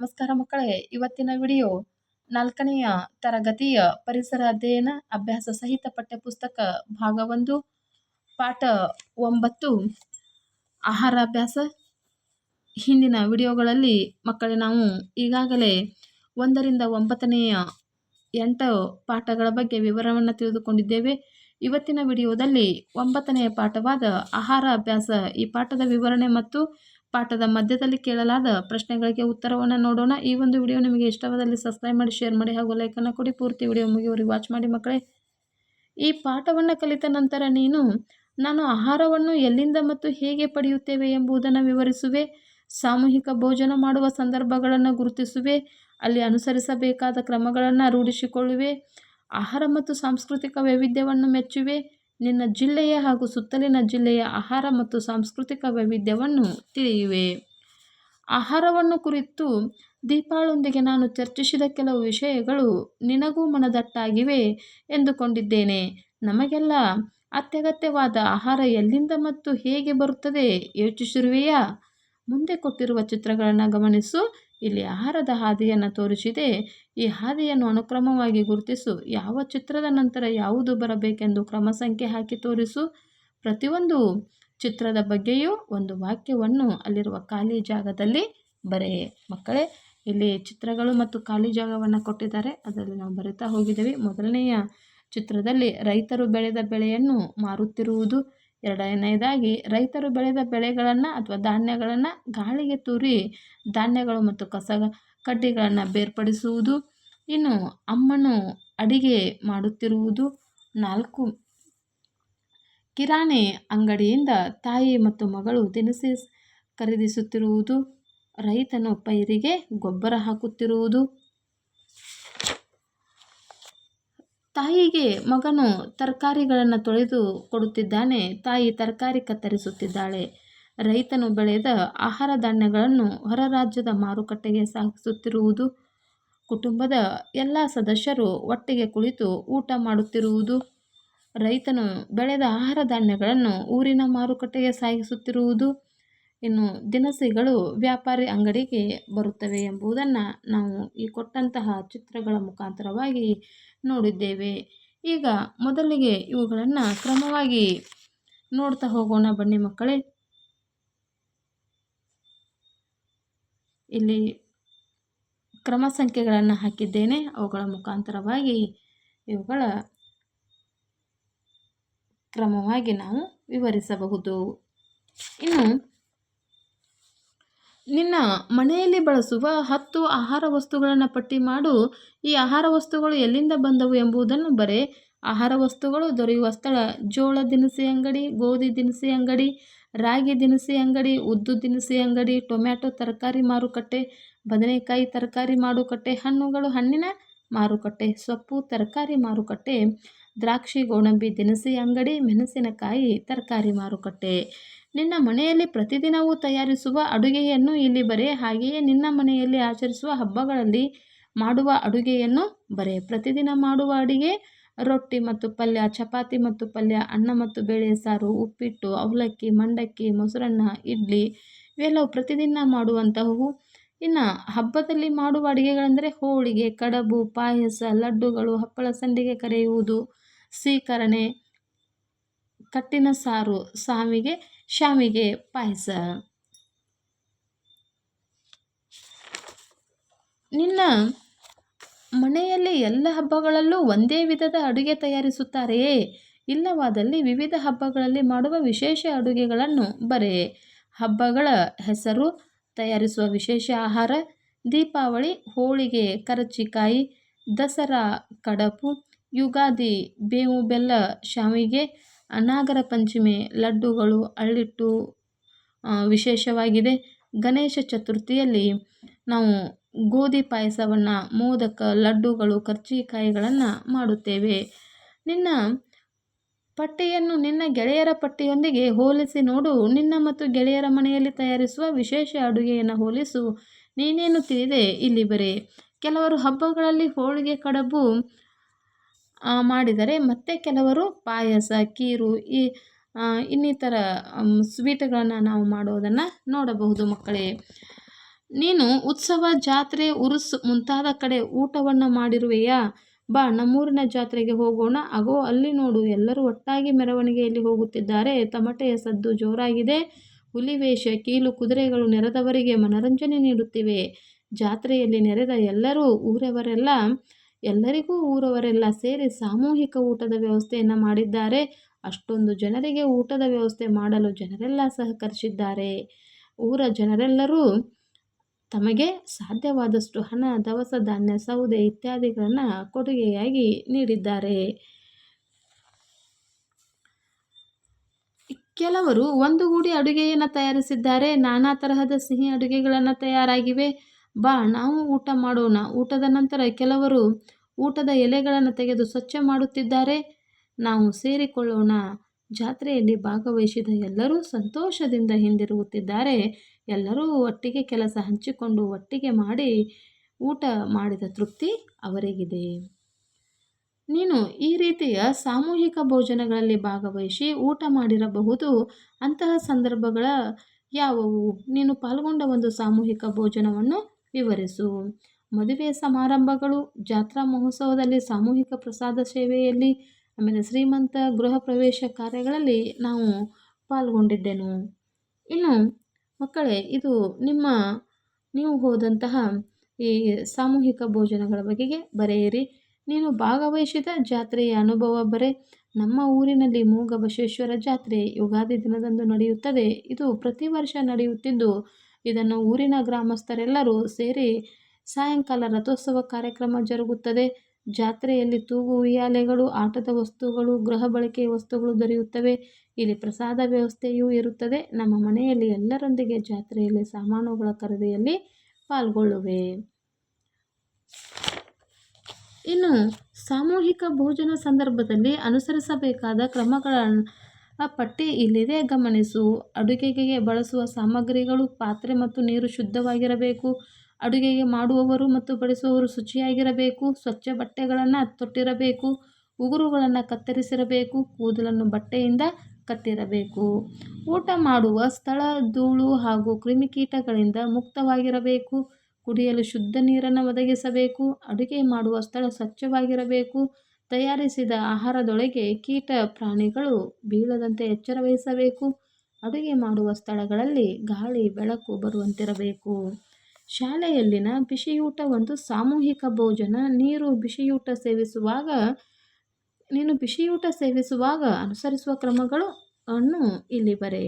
ನಮಸ್ಕಾರ ಮಕ್ಕಳೇ, ಇವತ್ತಿನ ವಿಡಿಯೋ ನಾಲ್ಕನೆಯ ತರಗತಿಯ ಪರಿಸರ ಅಧ್ಯಯನ ಅಭ್ಯಾಸ ಸಹಿತ ಪಠ್ಯಪುಸ್ತಕ ಭಾಗ ಒಂದು, ಪಾಠ ಒಂಬತ್ತು ಆಹಾರ ಅಭ್ಯಾಸ ಹಿಂದಿನ ವಿಡಿಯೋಗಳಲ್ಲಿ ಮಕ್ಕಳೇ, ನಾವು ಈಗಾಗಲೇ ಒಂದರಿಂದ ಒಂಬತ್ತನೆಯ ಎಂಟು ಪಾಠಗಳ ಬಗ್ಗೆ ವಿವರವನ್ನು ತಿಳಿದುಕೊಂಡಿದ್ದೇವೆ. ಇವತ್ತಿನ ವಿಡಿಯೋದಲ್ಲಿ ಒಂಬತ್ತನೆಯ ಪಾಠವಾದ ಆಹಾರ ಅಭ್ಯಾಸ ಈ ಪಾಠದ ವಿವರಣೆ ಮತ್ತು ಪಾಠದ ಮಧ್ಯದಲ್ಲಿ ಕೇಳಲಾದ ಪ್ರಶ್ನೆಗಳಿಗೆ ಉತ್ತರವನ್ನು ನೋಡೋಣ. ಈ ಒಂದು ವಿಡಿಯೋ ನಿಮಗೆ ಇಷ್ಟವಾದಲ್ಲಿ ಸಬ್ಸ್ಕ್ರೈಬ್ ಮಾಡಿ ಶೇರ್ ಮಾಡಿ ಹಾಗೂ ಲೈಕನ್ನು ಕೊಡಿ. ಪೂರ್ತಿ ವಿಡಿಯೋ ಮುಗಿಯುವವರೆಗೆ ವಾಚ್ ಮಾಡಿ ಮಕ್ಕಳೇ. ಈ ಪಾಠವನ್ನು ಕಲಿತ ನಂತರ ನೀನು, ನಾನು ಆಹಾರವನ್ನು ಎಲ್ಲಿಂದ ಮತ್ತು ಹೇಗೆ ಪಡೆಯುತ್ತೇವೆ ಎಂಬುದನ್ನು ವಿವರಿಸುವೆ. ಸಾಮೂಹಿಕ ಭೋಜನ ಮಾಡುವ ಸಂದರ್ಭಗಳನ್ನು ಗುರುತಿಸುವೆ. ಅಲ್ಲಿ ಅನುಸರಿಸಬೇಕಾದ ಕ್ರಮಗಳನ್ನು ರೂಢಿಸಿಕೊಳ್ಳುವೆ. ಆಹಾರ ಮತ್ತು ಸಾಂಸ್ಕೃತಿಕ ವೈವಿಧ್ಯವನ್ನು ಮೆಚ್ಚುವೆ. ನಿನ್ನ ಜಿಲ್ಲೆಯ ಹಾಗೂ ಸುತ್ತಲಿನ ಜಿಲ್ಲೆಯ ಆಹಾರ ಮತ್ತು ಸಾಂಸ್ಕೃತಿಕ ವೈವಿಧ್ಯವನ್ನು ತಿಳಿಯುವೆ. ಆಹಾರವನ್ನು ಕುರಿತು ದೀಪಾಳೊಂದಿಗೆ ನಾನು ಚರ್ಚಿಸಿದ ಕೆಲವು ವಿಷಯಗಳು ನಿನಗೂ ಮನದಟ್ಟಾಗಿವೆ ಎಂದುಕೊಂಡಿದ್ದೇನೆ. ನಮಗೆಲ್ಲ ಅತ್ಯಗತ್ಯವಾದ ಆಹಾರ ಎಲ್ಲಿಂದ ಮತ್ತು ಹೇಗೆ ಬರುತ್ತದೆ ಯೋಚಿಸಿರುವೆಯಾ? ಮುಂದೆ ಕೊಟ್ಟಿರುವ ಚಿತ್ರಗಳನ್ನು ಗಮನಿಸು. ಇಲ್ಲಿ ಆಹಾರದ ಹಾದಿಯನ್ನು ತೋರಿಸಿದೆ. ಈ ಹಾದಿಯನ್ನು ಅನುಕ್ರಮವಾಗಿ ಗುರುತಿಸು. ಯಾವ ಚಿತ್ರದ ನಂತರ ಯಾವುದು ಬರಬೇಕೆಂದು ಕ್ರಮ ಸಂಖ್ಯೆ ಹಾಕಿ ತೋರಿಸು. ಪ್ರತಿಯೊಂದು ಚಿತ್ರದ ಬಗ್ಗೆಯೂ ಒಂದು ವಾಕ್ಯವನ್ನು ಅಲ್ಲಿರುವ ಖಾಲಿ ಜಾಗದಲ್ಲಿ ಬರೆಯೇ ಮಕ್ಕಳೇ, ಇಲ್ಲಿ ಚಿತ್ರಗಳು ಮತ್ತು ಖಾಲಿ ಜಾಗವನ್ನು ಕೊಟ್ಟಿದ್ದಾರೆ. ಅದರಲ್ಲಿ ನಾವು ಬರಿತಾ ಹೋಗಿದ್ದೇವೆ. ಮೊದಲನೆಯ ಚಿತ್ರದಲ್ಲಿ ರೈತರು ಬೆಳೆದ ಬೆಳೆಯನ್ನು ಮಾರುತ್ತಿರುವುದು ಎರಡನೆಯದಾಗಿ ರೈತರು ಬೆಳೆದ ಬೆಳೆಗಳನ್ನು ಅಥವಾ ಧಾನ್ಯಗಳನ್ನು ಗಾಳಿಗೆ ತೂರಿ ಧಾನ್ಯಗಳು ಮತ್ತು ಕಸ ಕಡ್ಡಿಗಳನ್ನು ಬೇರ್ಪಡಿಸುವುದು. ಇನ್ನು ಅಮ್ಮನು ಅಡಿಗೆ ಮಾಡುತ್ತಿರುವುದು. ನಾಲ್ಕು, ಕಿರಾಣಿ ಅಂಗಡಿಯಿಂದ ತಾಯಿ ಮತ್ತು ಮಗಳು ದಿನಸಿ ಖರೀದಿಸುತ್ತಿರುವುದು. ರೈತನು ಪೈರಿಗೆ ಗೊಬ್ಬರ ಹಾಕುತ್ತಿರುವುದು. ತಾಯಿಗೆ ಮಗನು ತರಕಾರಿಗಳನ್ನು ತೊಳೆದು ಕೊಡುತ್ತಿದ್ದಾನೆ. ತಾಯಿ ತರಕಾರಿ ಕತ್ತರಿಸುತ್ತಿದ್ದಾಳೆ. ರೈತನು ಬೆಳೆದ ಆಹಾರ ಧಾನ್ಯಗಳನ್ನು ಹೊರ ರಾಜ್ಯದ ಮಾರುಕಟ್ಟೆಗೆ ಸಾಗಿಸುತ್ತಿರುವುದು, ಕುಟುಂಬದ ಎಲ್ಲ ಸದಸ್ಯರು ಒಟ್ಟಿಗೆ ಕುಳಿತು ಊಟ ಮಾಡುತ್ತಿರುವುದು, ರೈತನು ಬೆಳೆದ ಆಹಾರ ಧಾನ್ಯಗಳನ್ನು ಊರಿನ ಮಾರುಕಟ್ಟೆಗೆ ಸಾಗಿಸುತ್ತಿರುವುದು ಇನ್ನು ದಿನಸಿಗಳು ವ್ಯಾಪಾರಿ ಅಂಗಡಿಗೆ ಬರುತ್ತವೆ ಎಂಬುದನ್ನು ನಾವು ಈ ಕೊಟ್ಟಂತಹ ಚಿತ್ರಗಳ ಮುಖಾಂತರವಾಗಿ ನೋಡಿದ್ದೇವೆ. ಈಗ ಮೊದಲಿಗೆ ಇವುಗಳನ್ನು ಕ್ರಮವಾಗಿ ನೋಡ್ತಾ ಹೋಗೋಣ ಬನ್ನಿ ಮಕ್ಕಳೇ. ಇಲ್ಲಿ ಕ್ರಮ ಸಂಖ್ಯೆಗಳನ್ನು ಹಾಕಿದ್ದೇನೆ. ಅವುಗಳ ಮುಖಾಂತರವಾಗಿ ಇವುಗಳ ಕ್ರಮವಾಗಿ ನಾವು ವಿವರಿಸಬಹುದು. ಇನ್ನು ನಿನ್ನ ಮನೆಯಲ್ಲಿ ಬಳಸುವ ಹತ್ತು ಆಹಾರ ವಸ್ತುಗಳನ್ನು ಪಟ್ಟಿ ಮಾಡು. ಈ ಆಹಾರ ವಸ್ತುಗಳು ಎಲ್ಲಿಂದ ಬಂದವು ಎಂಬುದನ್ನು ಬರೆ. ಆಹಾರ ವಸ್ತುಗಳು ದೊರೆಯುವ ಸ್ಥಳ ಜೋಳ ದಿನಸಿ ಅಂಗಡಿ, ಗೋಧಿ ದಿನಸಿ ಅಂಗಡಿ, ರಾಗಿ ದಿನಸಿ ಅಂಗಡಿ, ಉದ್ದು ದಿನಸಿ ಅಂಗಡಿ, ಟೊಮ್ಯಾಟೊ ತರಕಾರಿ ಮಾರುಕಟ್ಟೆ, ಬದನೆಕಾಯಿ ತರಕಾರಿ ಮಾರುಕಟ್ಟೆ, ಹಣ್ಣುಗಳು ಹಣ್ಣಿನ ಮಾರುಕಟ್ಟೆ, ಸೊಪ್ಪು ತರಕಾರಿ ಮಾರುಕಟ್ಟೆ, ದ್ರಾಕ್ಷಿ, ಗೋಡಂಬಿ ದಿನಸಿ ಅಂಗಡಿ, ಮೆಣಸಿನಕಾಯಿ ತರಕಾರಿ ಮಾರುಕಟ್ಟೆ. ನಿನ್ನ ಮನೆಯಲ್ಲಿ ಪ್ರತಿದಿನವೂ ತಯಾರಿಸುವ ಅಡುಗೆಯನ್ನು ಇಲ್ಲಿ ಬರೆ. ಹಾಗೆಯೇ ನಿನ್ನ ಮನೆಯಲ್ಲಿ ಆಚರಿಸುವ ಹಬ್ಬಗಳಲ್ಲಿ ಮಾಡುವ ಅಡುಗೆಯನ್ನು ಬರೆ. ಪ್ರತಿದಿನ ಮಾಡುವ ಅಡುಗೆ ರೊಟ್ಟಿ ಮತ್ತು ಪಲ್ಯ, ಚಪಾತಿ ಮತ್ತು ಪಲ್ಯ, ಅನ್ನ ಮತ್ತು ಬೇಳೆ, ಸಾರು, ಉಪ್ಪಿಟ್ಟು, ಅವಲಕ್ಕಿ, ಮಂಡಕ್ಕಿ, ಮೊಸರನ್ನ, ಇಡ್ಲಿ ಇವೆಲ್ಲವು ಪ್ರತಿದಿನ ಮಾಡುವಂತಹವು. ಇನ್ನು ಹಬ್ಬದಲ್ಲಿ ಮಾಡುವ ಅಡುಗೆಗಳೆಂದರೆ ಹೋಳಿಗೆ, ಕಡಬು, ಪಾಯಸ, ಲಡ್ಡುಗಳು, ಹಪ್ಪಳ ಸಂಡಿಗೆ ಕರೆಯುವುದು ಸೀಕರಣೆ ಕಟ್ಟಿನ ಸಾರು, ಸಾವಿಗೆ ಶಾವಿಗೆ ಪಾಯಸ ನಿನ್ನ ಮನೆಯಲ್ಲಿ ಎಲ್ಲ ಹಬ್ಬಗಳಲ್ಲೂ ಒಂದೇ ವಿಧದ ಅಡುಗೆ ತಯಾರಿಸುತ್ತಾರೆಯೇ ಇಲ್ಲವಾದಲ್ಲಿ ವಿವಿಧ ಹಬ್ಬಗಳಲ್ಲಿ ಮಾಡುವ ವಿಶೇಷ ಅಡುಗೆಗಳನ್ನು ಬರೆ. ಹಬ್ಬಗಳ ಹೆಸರು ತಯಾರಿಸುವ ವಿಶೇಷ ಆಹಾರ, ದೀಪಾವಳಿ, ಹೋಳಿಗೆ, ಕರಚಿಕಾಯಿ, ದಸರಾ, ಕಡಪು, ಯುಗಾದಿ, ಬೇವು, ಬೆಲ್ಲ, ಶಾವಿಗೆ ನಾಗರ ಪಂಚಮಿ, ಲಡ್ಡುಗಳು ಅಳ್ಳಿಟ್ಟು ವಿಶೇಷವಾಗಿದೆ. ಗಣೇಶ ಚತುರ್ಥಿಯಲ್ಲಿ ನಾವು ಗೋಧಿ ಪಾಯಸವನ್ನು, ಮೋದಕ, ಲಡ್ಡುಗಳು, ಕರ್ಜಿಕಾಯಿಗಳನ್ನು ಮಾಡುತ್ತೇವೆ. ನಿನ್ನ ಪಟ್ಟಿಯನ್ನು ನಿನ್ನ ಗೆಳೆಯರ ಪಟ್ಟಿಯೊಂದಿಗೆ ಹೋಲಿಸಿ ನೋಡು. ನಿನ್ನ ಮತ್ತು ಗೆಳೆಯರ ಮನೆಯಲ್ಲಿ ತಯಾರಿಸುವ ವಿಶೇಷ ಅಡುಗೆಯನ್ನು ಹೋಲಿಸು. ನೀನೇನು ತಿಳಿದೆ ಇಲ್ಲಿ ಬರೆ? ಕೆಲವರು ಹಬ್ಬಗಳಲ್ಲಿ ಹೋಳಿಗೆ, ಕಡಬು ಮಾಡಿದರೆ ಮತ್ತು ಕೆಲವರು ಪಾಯಸ, ಕೀರು, ಈ ಇನ್ನಿತರ ಸ್ವೀಟ್ಗಳನ್ನು ನಾವು ಮಾಡೋದನ್ನು ನೋಡಬಹುದು ಮಕ್ಕಳೇ. ನೀನು ಉತ್ಸವ, ಜಾತ್ರೆ, ಉರುಸ್ ಮುಂತಾದ ಕಡೆ ಊಟವನ್ನು ಮಾಡಿರುವೆಯಾ? ಬಾ, ನಮ್ಮೂರಿನ ಜಾತ್ರೆಗೆ ಹೋಗೋಣ. ಅಗೋ, ಅಲ್ಲಿ ನೋಡು, ಎಲ್ಲರೂ ಒಟ್ಟಾಗಿ ಮೆರವಣಿಗೆಯಲ್ಲಿ ಹೋಗುತ್ತಿದ್ದಾರೆ. ತಮಟೆಯ ಸದ್ದು ಜೋರಾಗಿದೆ. ಹುಲಿವೇಷ ಕೀಲು ಕುದುರೆಗಳು ನೆರೆದವರಿಗೆ ಮನರಂಜನೆ ನೀಡುತ್ತಿವೆ. ಜಾತ್ರೆಯಲ್ಲಿ ನೆರೆದ ಎಲ್ಲರೂ ಊರವರೆಲ್ಲ ಎಲ್ಲರಿಗೂ ಊರವರೆಲ್ಲ ಸೇರಿ ಸಾಮೂಹಿಕ ಊಟದ ವ್ಯವಸ್ಥೆಯನ್ನು ಮಾಡಿದ್ದಾರೆ. ಅಷ್ಟೊಂದು ಜನರಿಗೆ ಊಟದ ವ್ಯವಸ್ಥೆ ಮಾಡಲು ಜನರೆಲ್ಲ ಸಹಕರಿಸಿದ್ದಾರೆ. ಊರ ಜನರೆಲ್ಲರೂ ತಮಗೆ ಸಾಧ್ಯವಾದಷ್ಟು ಹಣ, ದವಸ, ಧಾನ್ಯ, ಸೌದೆ ಇತ್ಯಾದಿಗಳನ್ನು ಕೊಡುಗೆಯಾಗಿ ನೀಡಿದ್ದಾರೆ. ಕೆಲವರು ಒಂದುಗೂಡಿ ಅಡುಗೆಯನ್ನು ತಯಾರಿಸಿದ್ದಾರೆ. ನಾನಾ ತರಹದ ಸಿಹಿ ಅಡುಗೆಗಳನ್ನು ತಯಾರಾಗಿವೆ. ಬಾ, ನಾವು ಊಟ ಮಾಡೋಣ. ಊಟದ ನಂತರ ಕೆಲವರು ಊಟದ ಎಲೆಗಳನ್ನು ತೆಗೆದು ಸ್ವಚ್ಛ ಮಾಡುತ್ತಿದ್ದಾರೆ. ನಾವು ಸೇರಿಕೊಳ್ಳೋಣ. ಜಾತ್ರೆಯಲ್ಲಿ ಭಾಗವಹಿಸಿದ ಎಲ್ಲರೂ ಸಂತೋಷದಿಂದ ಹಿಂದಿರುಗುತ್ತಿದ್ದಾರೆ. ಎಲ್ಲರೂ ಒಟ್ಟಿಗೆ ಕೆಲಸ ಹಂಚಿಕೊಂಡು ಒಟ್ಟಿಗೆ ಮಾಡಿ ಊಟ ಮಾಡಿದ ತೃಪ್ತಿ ಅವರಿಗಿದೆ. ನೀನು ಈ ರೀತಿಯ ಸಾಮೂಹಿಕ ಭೋಜನಗಳಲ್ಲಿ ಭಾಗವಹಿಸಿ ಊಟ ಮಾಡಿರಬಹುದು. ಅಂತಹ ಸಂದರ್ಭಗಳ ಯಾವುವು? ನೀನು ಪಾಲ್ಗೊಂಡ ಒಂದು ಸಾಮೂಹಿಕ ಭೋಜನವನ್ನು ವಿವರಿಸು. ಮದುವೆ ಸಮಾರಂಭಗಳು, ಜಾತ್ರಾ ಮಹೋತ್ಸವದಲ್ಲಿ ಸಾಮೂಹಿಕ ಪ್ರಸಾದ ಸೇವೆಯಲ್ಲಿ, ಆಮೇಲೆ ಶ್ರೀಮಂತ ಗೃಹ ಪ್ರವೇಶ ಕಾರ್ಯಗಳಲ್ಲಿ ನಾವು ಪಾಲ್ಗೊಂಡಿದ್ದೆನು. ಇನ್ನು ಮಕ್ಕಳೇ, ಇದು ನಿಮ್ಮ, ನೀವು ಹೋದಂತಹ ಈ ಸಾಮೂಹಿಕ ಭೋಜನಗಳ ಬಗೆಗೆ ಬರೆಯಿರಿ. ನೀನು ಭಾಗವಹಿಸಿದ ಜಾತ್ರೆಯ ಅನುಭವ ಬರೆ. ನಮ್ಮ ಊರಿನಲ್ಲಿ ಮೂಗ ಬಸವೇಶ್ವರ ಜಾತ್ರೆ ಯುಗಾದಿ ದಿನದಂದು ನಡೆಯುತ್ತದೆ. ಇದು ಪ್ರತಿ ವರ್ಷ ನಡೆಯುತ್ತಿದ್ದು ಇದನ್ನು ಊರಿನ ಗ್ರಾಮಸ್ಥರೆಲ್ಲರೂ ಸೇರಿ ಸಾಯಂಕಾಲ ರಥೋತ್ಸವ ಕಾರ್ಯಕ್ರಮ ಜರುಗುತ್ತದೆ. ಜಾತ್ರೆಯಲ್ಲಿ ತೂಗು, ಉಯ್ಯಾಲೆಗಳು, ಆಟದ ವಸ್ತುಗಳು, ಗೃಹ ಬಳಕೆಯ ವಸ್ತುಗಳು ದೊರೆಯುತ್ತವೆ. ಇಲ್ಲಿ ಪ್ರಸಾದ ವ್ಯವಸ್ಥೆಯೂ ಇರುತ್ತದೆ. ನಮ್ಮ ಮನೆಯಲ್ಲಿ ಎಲ್ಲರೊಂದಿಗೆ ಜಾತ್ರೆಯಲ್ಲಿ ಸಾಮಾನುಗಳ ಖರೀದಿಯಲ್ಲಿ ಪಾಲ್ಗೊಳ್ಳುವೆ. ಇನ್ನು ಸಾಮೂಹಿಕ ಭೋಜನ ಸಂದರ್ಭದಲ್ಲಿ ಅನುಸರಿಸಬೇಕಾದ ಕ್ರಮಗಳ ಪಟ್ಟಿ ಇಲ್ಲಿದೆ. ಗಮನಿಸು, ಅಡುಗೆಗೆ ಬಳಸುವ ಸಾಮಗ್ರಿಗಳು ಪಾತ್ರೆ ಮತ್ತು ನೀರು ಶುದ್ಧವಾಗಿರಬೇಕು. ಅಡುಗೆಗೆ ಮಾಡುವವರು ಮತ್ತು ಬಳಸುವವರು ಶುಚಿಯಾಗಿರಬೇಕು. ಸ್ವಚ್ಛ ಬಟ್ಟೆಗಳನ್ನು ತೊಟ್ಟಿರಬೇಕು. ಉಗುರುಗಳನ್ನು ಕತ್ತರಿಸಿರಬೇಕು. ಕೂದಲನ್ನು ಬಟ್ಟೆಯಿಂದ ಕಟ್ಟಿರಬೇಕು. ಊಟ ಮಾಡುವ ಸ್ಥಳ, ಧೂಳು ಹಾಗೂ ಕ್ರಿಮಿಕೀಟಗಳಿಂದ ಮುಕ್ತವಾಗಿರಬೇಕು. ಕುಡಿಯಲು ಶುದ್ಧ ನೀರನ್ನು ಒದಗಿಸಬೇಕು. ಅಡುಗೆ ಮಾಡುವ ಸ್ಥಳ ಸ್ವಚ್ಛವಾಗಿರಬೇಕು. ತಯಾರಿಸಿದ ಆಹಾರದೊಳಗೆ ಕೀಟ ಪ್ರಾಣಿಗಳು ಬೀಳದಂತೆ ಎಚ್ಚರ ವಹಿಸಬೇಕು. ಅಡುಗೆ ಮಾಡುವ ಸ್ಥಳಗಳಲ್ಲಿ ಗಾಳಿ, ಬೆಳಕು ಬರುವಂತಿರಬೇಕು. ಶಾಲೆಯಲ್ಲಿನ ಬಿಸಿಯೂಟ ಒಂದು ಸಾಮೂಹಿಕ ಭೋಜನ. ನೀರು ಬಿಸಿಯೂಟ ಸೇವಿಸುವಾಗ, ನೀನು ಬಿಸಿಯೂಟ ಸೇವಿಸುವಾಗ ಅನುಸರಿಸುವ ಕ್ರಮಗಳು ಅನ್ನು ಇಲ್ಲಿ ಬರೆ.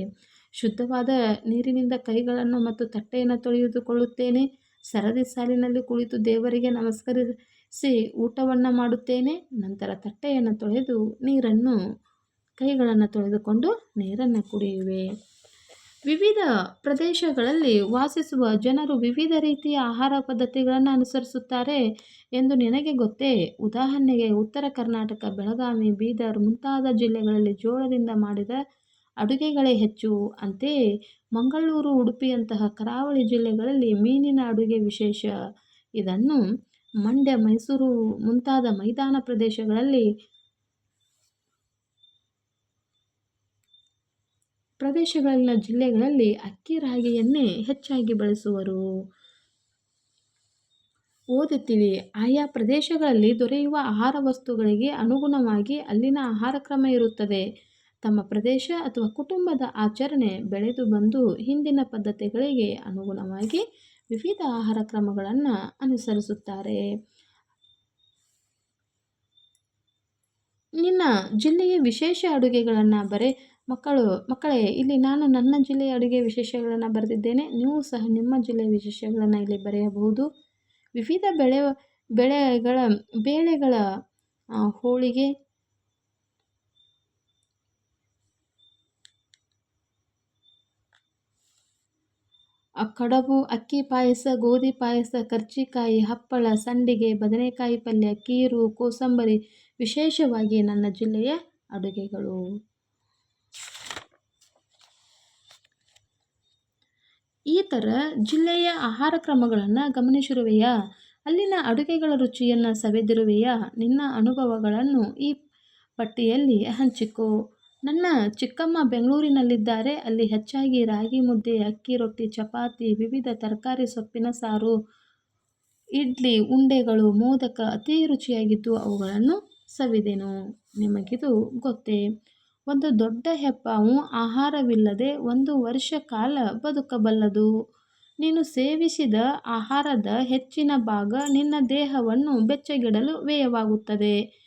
ಶುದ್ಧವಾದ ನೀರಿನಿಂದ ಕೈಗಳನ್ನು ಮತ್ತು ತಟ್ಟೆಯನ್ನು ತೊಳೆದುಕೊಳ್ಳುತ್ತೇನೆ. ಸರದಿ ಸಾಲಿನಲ್ಲಿ ಕುಳಿತು ದೇವರಿಗೆ ನಮಸ್ಕರಿಸಿ ಊಟವನ್ನು ಮಾಡುತ್ತೇನೆ, ನಂತರ ತಟ್ಟೆಯನ್ನು ತೊಳೆದು ನೀರನ್ನು ಕೈಗಳನ್ನು ತೊಳೆದುಕೊಂಡು ನೀರನ್ನು ಕುಡಿಯುವೆ. ವಿವಿಧ ಪ್ರದೇಶಗಳಲ್ಲಿ ವಾಸಿಸುವ ಜನರು ವಿವಿಧ ರೀತಿಯ ಆಹಾರ ಪದ್ಧತಿಗಳನ್ನು ಅನುಸರಿಸುತ್ತಾರೆ ಎಂದು ನಿನಗೆ ಗೊತ್ತೇ? ಉದಾಹರಣೆಗೆ, ಉತ್ತರ ಕರ್ನಾಟಕ, ಬೆಳಗಾವಿ, ಬೀದರ್ ಮುಂತಾದ ಜಿಲ್ಲೆಗಳಲ್ಲಿ ಜೋಳದಿಂದ ಮಾಡಿದ ಅಡುಗೆಗಳೇ ಹೆಚ್ಚು. ಅಂತೆಯೇ, ಮಂಗಳೂರು, ಉಡುಪಿಯಂತಹ ಕರಾವಳಿ ಜಿಲ್ಲೆಗಳಲ್ಲಿ ಮೀನಿನ ಅಡುಗೆ ವಿಶೇಷ. ಇದನ್ನು ಮಂಡ್ಯ, ಮೈಸೂರು ಮುಂತಾದ ಮೈದಾನ ಪ್ರದೇಶಗಳಲ್ಲಿ ಪ್ರದೇಶಗಳಲ್ಲಿನ ಜಿಲ್ಲೆಗಳಲ್ಲಿ ಅಕ್ಕಿ ರಾಗಿಯನ್ನೇ ಹೆಚ್ಚಾಗಿ ಬಳಸುವರು. ಓದುತ್ತೀವಿ ಆಯಾ ಪ್ರದೇಶಗಳಲ್ಲಿ ದೊರೆಯುವ ಆಹಾರ ವಸ್ತುಗಳಿಗೆ ಅನುಗುಣವಾಗಿ ಅಲ್ಲಿನ ಆಹಾರ ಕ್ರಮ ಇರುತ್ತದೆ. ತಮ್ಮ ಪ್ರದೇಶ ಅಥವಾ ಕುಟುಂಬದ ಆಚರಣೆ ಬೆಳೆದು ಬಂದು ಹಿಂದಿನ ಪದ್ಧತಿಗಳಿಗೆ ಅನುಗುಣವಾಗಿ ವಿವಿಧ ಆಹಾರ ಕ್ರಮಗಳನ್ನು ಅನುಸರಿಸುತ್ತಾರೆ. ನಿನ್ನ ಜಿಲ್ಲೆಯ ವಿಶೇಷ ಅಡುಗೆಗಳನ್ನು ಬರೆ ಮಕ್ಕಳು, ಮಕ್ಕಳೇ, ಇಲ್ಲಿ ನಾನು ನನ್ನ ಜಿಲ್ಲೆಯ ಅಡುಗೆ ವಿಶೇಷಗಳನ್ನು ಬರೆದಿದ್ದೇನೆ. ನೀವು ಸಹ ನಿಮ್ಮ ಜಿಲ್ಲೆಯ ವಿಶೇಷಗಳನ್ನು ಇಲ್ಲಿ ಬರೆಯಬಹುದು. ವಿವಿಧ ಬೆಳೆ ಬೆಳೆಗಳ, ಬೇಳೆಗಳ ಹೋಳಿಗೆ ಕಡಬು, ಅಕ್ಕಿ ಪಾಯಸ, ಗೋಧಿ ಪಾಯಸ ಕರ್ಜಿಕಾಯಿ ಹಪ್ಪಳ, ಸಂಡಿಗೆ, ಬದನೆಕಾಯಿ ಪಲ್ಯ, ಕೀರು, ಕೋಸಂಬರಿ, ವಿಶೇಷವಾಗಿ ನನ್ನ ಜಿಲ್ಲೆಯ ಅಡುಗೆಗಳು. ಈ ಥರ ಜಿಲ್ಲೆಯ ಆಹಾರ ಕ್ರಮಗಳನ್ನು ಗಮನಿಸಿರುವೆಯಾ? ಅಲ್ಲಿನ ಅಡುಗೆಗಳ ರುಚಿಯನ್ನು ಸವೆದಿರುವೆಯಾ? ನಿನ್ನ ಅನುಭವಗಳನ್ನು ಈ ಪಟ್ಟಿಯಲ್ಲಿ ಹಂಚಿಕೋ. ನನ್ನ ಚಿಕ್ಕಮ್ಮ ಬೆಂಗಳೂರಿನಲ್ಲಿದ್ದಾರೆ. ಅಲ್ಲಿ ಹೆಚ್ಚಾಗಿ ರಾಗಿ ಮುದ್ದೆ, ಅಕ್ಕಿ ರೊಟ್ಟಿ, ಚಪಾತಿ, ವಿವಿಧ ತರಕಾರಿ ಸೊಪ್ಪಿನ ಸಾರು, ಇಡ್ಲಿ, ಉಂಡೆಗಳು, ಮೋದಕ ಅತಿ ರುಚಿಯಾಗಿದ್ದು ಅವುಗಳನ್ನು ಸವಿದೆನು. ನಿಮಗಿದು ಗೊತ್ತೇ? ಒಂದು ದೊಡ್ಡ ಹೆಪ್ಪಾವು ಆಹಾರವಿಲ್ಲದೆ ಒಂದು ವರ್ಷ ಕಾಲ ಬದುಕಬಲ್ಲದು. ನೀನು ಸೇವಿಸಿದ ಆಹಾರದ ಹೆಚ್ಚಿನ ಭಾಗ ನಿನ್ನ ದೇಹವನ್ನು ಬೆಚ್ಚಗಿಡಲು ವ್ಯಯವಾಗುತ್ತದೆ.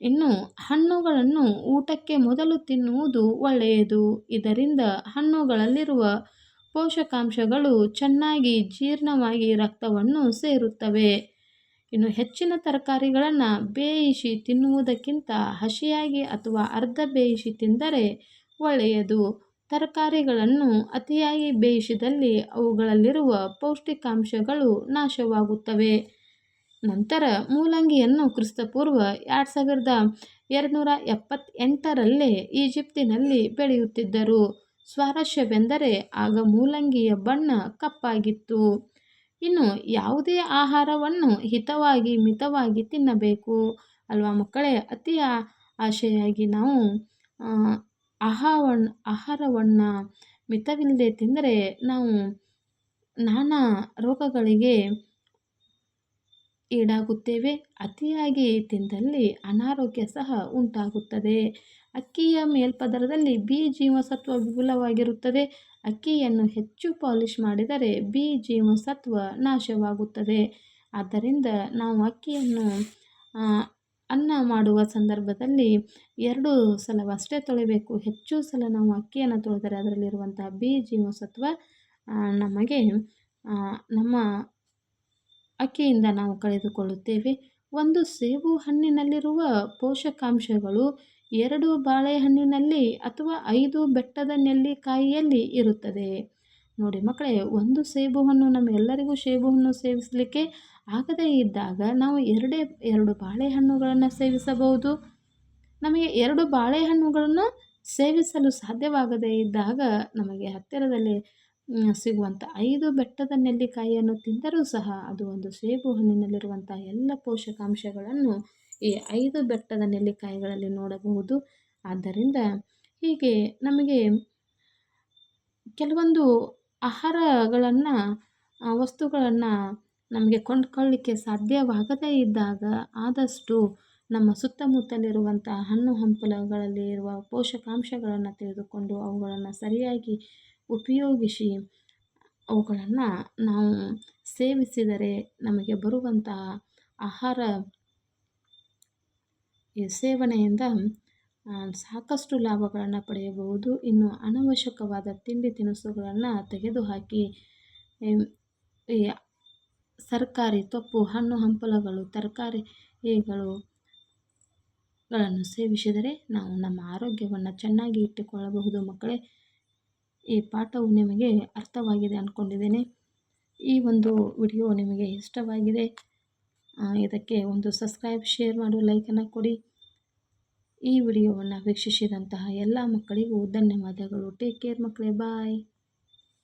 ಇನ್ನು ಹಣ್ಣುಗಳನ್ನು ಊಟಕ್ಕೆ ಮೊದಲು ತಿನ್ನುವುದು ಒಳ್ಳೆಯದು. ಇದರಿಂದ ಹಣ್ಣುಗಳಲ್ಲಿರುವ ಪೋಷಕಾಂಶಗಳು ಚೆನ್ನಾಗಿ ಜೀರ್ಣವಾಗಿ ರಕ್ತವನ್ನು ಸೇರುತ್ತವೆ. ಇನ್ನು ಹೆಚ್ಚಿನ ತರಕಾರಿಗಳನ್ನು ಬೇಯಿಸಿ ತಿನ್ನುವುದಕ್ಕಿಂತ ಹಸಿಯಾಗಿ ಅಥವಾ ಅರ್ಧ ಬೇಯಿಸಿ ತಿಂದರೆ ಒಳ್ಳೆಯದು. ತರಕಾರಿಗಳನ್ನು ಅತಿಯಾಗಿ ಬೇಯಿಸಿದಲ್ಲಿ ಅವುಗಳಲ್ಲಿರುವ ಪೌಷ್ಟಿಕಾಂಶಗಳು ನಾಶವಾಗುತ್ತವೆ. ನಂತರ ಮೂಲಂಗಿಯನ್ನು ಕ್ರಿಸ್ತಪೂರ್ವ ಎರಡು ಸಾವಿರದ ಎರಡುನೂರ ಎಪ್ಪತ್ತೆಂಟರಲ್ಲೇ ಈಜಿಪ್ತಿನಲ್ಲಿ ಬೆಳೆಯುತ್ತಿದ್ದರು. ಸ್ವಾರಸ್ಯವೆಂದರೆ ಆಗ ಮೂಲಂಗಿಯ ಬಣ್ಣ ಕಪ್ಪಾಗಿತ್ತು. ಇನ್ನು ಯಾವುದೇ ಆಹಾರವನ್ನು ಹಿತವಾಗಿ ಮಿತವಾಗಿ ತಿನ್ನಬೇಕು. ಅಲ್ವಾ ಮಕ್ಕಳೇ? ಅತಿ ಆಶೆಯಾಗಿ ನಾವು ಆಹಾರವನ್ನು ಆಹಾರವನ್ನು ಮಿತವಿಲ್ಲದೆ ತಿಂದರೆ ನಾವು ನಾನಾ ರೋಗಗಳಿಗೆ ಈಡಾಗುತ್ತೇವೆ. ಅತಿಯಾಗಿ ತಿಂದಲ್ಲಿ ಅನಾರೋಗ್ಯ ಸಹ ಉಂಟಾಗುತ್ತದೆ. ಅಕ್ಕಿಯ ಮೇಲ್ಪದರದಲ್ಲಿ ಬಿ ಜೀವಸತ್ವ ವಿಪುಲವಾಗಿರುತ್ತದೆ ಅಕ್ಕಿಯನ್ನು ಹೆಚ್ಚು ಪಾಲಿಶ್ ಮಾಡಿದರೆ ಬಿ ಜೀವಸತ್ವ ನಾಶವಾಗುತ್ತದೆ. ಆದ್ದರಿಂದ ನಾವು ಅಕ್ಕಿಯನ್ನು ಅನ್ನ ಮಾಡುವ ಸಂದರ್ಭದಲ್ಲಿ ಎರಡು ಸಲವಷ್ಟೇ ತೊಳಿಬೇಕು. ಹೆಚ್ಚು ಸಲ ನಾವು ಅಕ್ಕಿಯನ್ನು ತೊಳೆದರೆ ಅದರಲ್ಲಿರುವಂತಹ ಬಿ ಜೀವಸತ್ವ ನಮಗೆ ನಮ್ಮ ಅಕ್ಕಿಯಿಂದ ನಾವು ಕಳೆದುಕೊಳ್ಳುತ್ತೇವೆ. ಒಂದು ಸೇಬು ಹಣ್ಣಿನಲ್ಲಿರುವ ಪೋಷಕಾಂಶಗಳು ಎರಡು ಬಾಳೆಹಣ್ಣಿನಲ್ಲಿ ಅಥವಾ ಐದು ಬೆಟ್ಟದ ನೆಲ್ಲಿಕಾಯಿಯಲ್ಲಿ ಇರುತ್ತದೆ. ನೋಡಿ ಮಕ್ಕಳೇ, ಒಂದು ಸೇಬು ಹಣ್ಣು ನಮಗೆಲ್ಲರಿಗೂ ಸೇಬು ಹಣ್ಣು ಸೇವಿಸಲಿಕ್ಕೆ ಆಗದೇ ಇದ್ದಾಗ ನಾವು ಎರಡೇ, ಎರಡು ಬಾಳೆಹಣ್ಣುಗಳನ್ನು ಸೇವಿಸಬಹುದು. ನಮಗೆ ಎರಡು ಬಾಳೆಹಣ್ಣುಗಳನ್ನು ಸೇವಿಸಲು ಸಾಧ್ಯವಾಗದೇ ಇದ್ದಾಗ ನಮಗೆ ಹತ್ತಿರದಲ್ಲಿ ಸಿಗುವಂಥ ಐದು ಬೆಟ್ಟದ ನೆಲ್ಲಿಕಾಯಿಯನ್ನು ತಿಂದರೂ ಸಹ ಅದು ಒಂದು ಸೇಬು ಹಣ್ಣಿನಲ್ಲಿರುವಂಥ ಎಲ್ಲ ಪೋಷಕಾಂಶಗಳನ್ನು ಈ ಐದು ಬೆಟ್ಟದ ನೆಲ್ಲಿಕಾಯಿಗಳಲ್ಲಿ ನೋಡಬಹುದು. ಆದ್ದರಿಂದ ಹೀಗೆ ನಮಗೆ ಕೆಲವೊಂದು ಆಹಾರಗಳನ್ನು ವಸ್ತುಗಳನ್ನು ನಮಗೆ ಕೊಂಡ್ಕೊಳ್ಳಿಕ್ಕೆ ಸಾಧ್ಯವಾಗದೇ ಇದ್ದಾಗ ಆದಷ್ಟು ನಮ್ಮ ಸುತ್ತಮುತ್ತಲಿರುವಂಥ ಹಣ್ಣು ಹಂಪಲುಗಳಲ್ಲಿ ಇರುವ ಪೋಷಕಾಂಶಗಳನ್ನು ತಿಳಿದುಕೊಂಡು ಅವುಗಳನ್ನು ಸರಿಯಾಗಿ ಉಪಯೋಗಿಸಿ ಅವುಗಳನ್ನು ನಾವು ಸೇವಿಸಿದರೆ ನಮಗೆ ಬರುವಂತಹ ಆಹಾರ, ಸೇವನೆಯಿಂದ ಸಾಕಷ್ಟು ಲಾಭಗಳನ್ನು ಪಡೆಯಬಹುದು. ಇನ್ನು ಅನವಶ್ಯಕವಾದ ತಿಂಡಿ ತಿನಿಸುಗಳನ್ನು ತೆಗೆದುಹಾಕಿ ಸರ್ಕಾರಿ ತೊಪ್ಪು ಹಣ್ಣು ಹಂಪಲುಗಳು, ತರಕಾರಿಗಳು ಗಳನ್ನು ಸೇವಿಸಿದರೆ ನಾವು ನಮ್ಮ ಆರೋಗ್ಯವನ್ನು ಚೆನ್ನಾಗಿ ಇಟ್ಟುಕೊಳ್ಳಬಹುದು. ಮಕ್ಕಳೇ ಈ ಪಾಠವು ನಿಮಗೆ ಅರ್ಥವಾಗಿದೆ ಅಂದ್ಕೊಂಡಿದ್ದೇನೆ ಈ ಒಂದು ವಿಡಿಯೋ ನಿಮಗೆ ಇಷ್ಟವಾಗಿದೆ ಇದಕ್ಕೆ ಒಂದು ಸಬ್ಸ್ಕ್ರೈಬ್, ಶೇರ್ ಮಾಡು ಲೈಕನ್ನು ಕೊಡಿ. ಈ ವಿಡಿಯೋವನ್ನು ವೀಕ್ಷಿಸಿದಂತಹ ಎಲ್ಲ ಮಕ್ಕಳಿಗೂ ಧನ್ಯವಾದಗಳು. ಟೇಕ್ ಕೇರ್ ಮಕ್ಕಳೇ. ಬಾಯ್